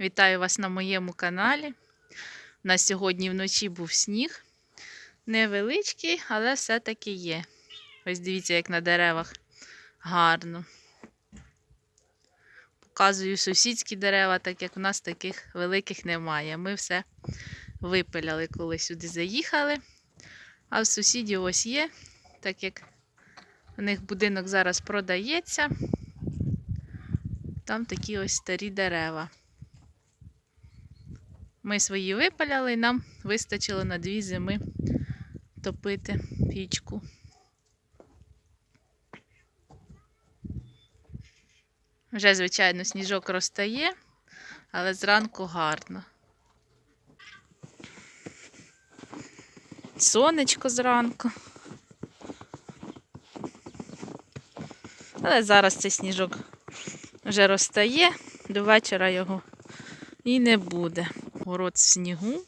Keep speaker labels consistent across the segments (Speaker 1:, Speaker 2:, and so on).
Speaker 1: Вітаю вас на моєму каналі. У нас сьогодні вночі був сніг. Невеличкий, але все-таки є. Ось дивіться, як на деревах гарно. Показую сусідські дерева, так як у нас таких великих немає. Ми все випиляли, коли сюди заїхали. А в сусідів ось є, так як у них будинок зараз продається. Там такі ось старі дерева. Ми свої випаляли і нам вистачило на дві зими топити пічку. Вже, звичайно, сніжок розтає, але зранку гарно. Сонечко зранку. Але зараз цей сніжок вже розтає, до вечора його і не буде. Город снігу.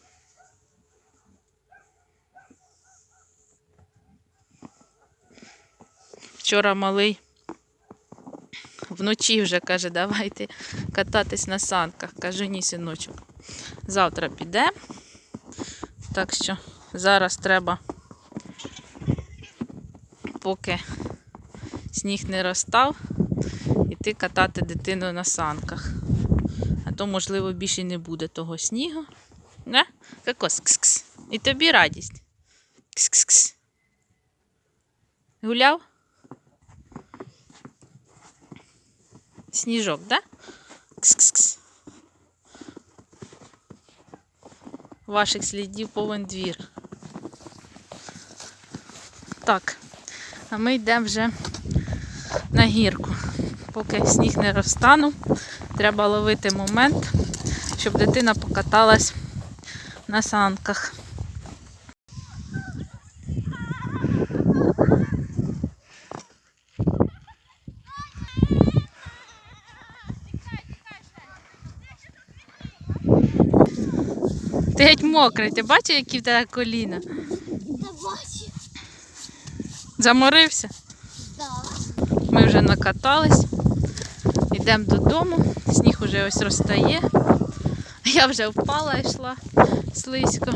Speaker 1: Вчора малий вночі вже каже, давайте кататись на санках. Кажу, ні, синочок. Завтра піде. Так що зараз треба, поки сніг не розстав, іти катати дитину на санках. То, можливо, більше не буде того снігу. Не? Кокос, кс-кс. І тобі радість. Кс-кс-кс. Гуляв? Сніжок, да? Кс-кс-кс. Ваших слідів повен двір. Так, а ми йдемо вже на гірку. Поки сніг не розтанув, треба ловити момент, щоб дитина покаталась на санках. Ти геть мокрий, ти бачиш, які в тебе коліна? Заморився? Вже накатались, йдемо додому, сніг уже ось розтає. Я вже впала йшла слизько.